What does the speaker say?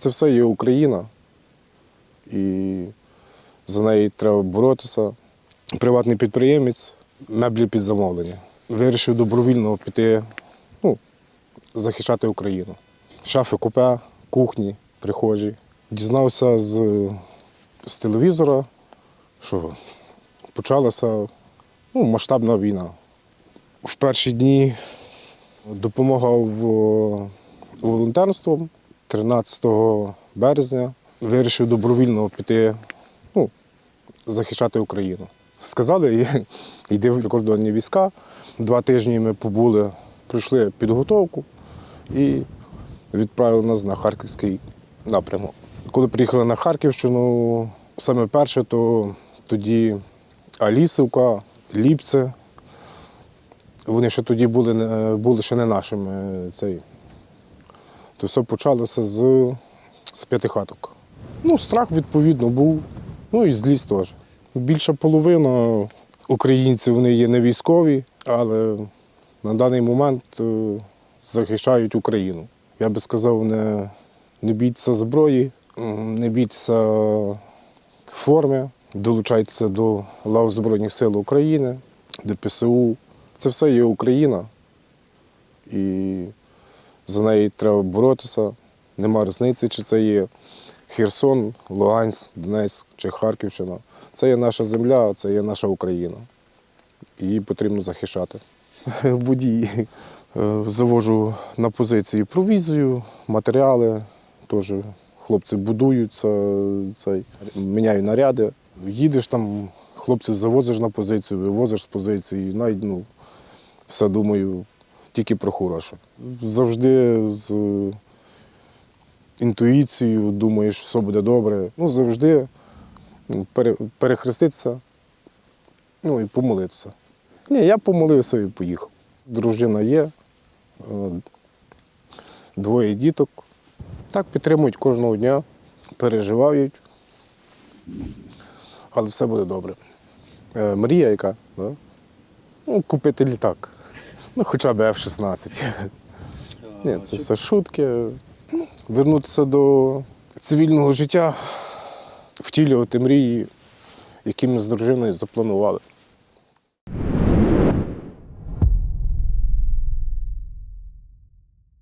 Це все є Україна, і за неї треба боротися. Приватний підприємець, меблі під замовлення. Вирішив добровільно піти ну, захищати Україну. Шафи купе, кухні, прихожі. Дізнався з, з телевізора, що почалася ну, масштабна війна. В перші дні допомагав волонтерством 13 березня. Вирішив добровільно піти ну, захищати Україну. Сказали, йди в прикордонні війська. Два тижні ми побули, пройшли підготовку і відправили нас на Харківський напрямок. Коли приїхали на Харківщину, саме перше, то тоді Алісівка, Ліпце. Вони ще тоді були, не- були ще не нашими. Цей. То все почалося з, з п'ятихаток. Ну, страх, відповідно, був. Ну і злість теж. Більша половина українців вони є не військові, але на даний момент е, захищають Україну. Я би сказав, не, не бійтеся зброї, не бійтеся форми, долучайтеся до лав Збройних сил України, ДПСУ. Це все є Україна. І за неї треба боротися. Нема різниці, чи це є Херсон, Луганськ, Донецьк чи Харківщина. Це є наша земля, це є наша Україна. Її потрібно захищати. Водій е, завожу на позиції провізію, матеріали. Теж хлопці будуються, цей, міняю наряди. Їдеш там, хлопців завозиш на позицію, вивозиш з позиції. Навіть, ну, все думаю тільки про хороше. Завжди з інтуїцією думаєш, все буде добре. Ну, завжди ну, перехреститися ну, і помолитися. Ні, я помолився і поїхав. Дружина є, е, двоє діток. Так підтримують кожного дня, переживають. Але все буде добре. Е, Мрія яка? Да? Ну, купити літак. Ну, хоча б F-16. Ні, це все шутки. Вернутися до цивільного життя, втілювати мрії, які ми з дружиною запланували.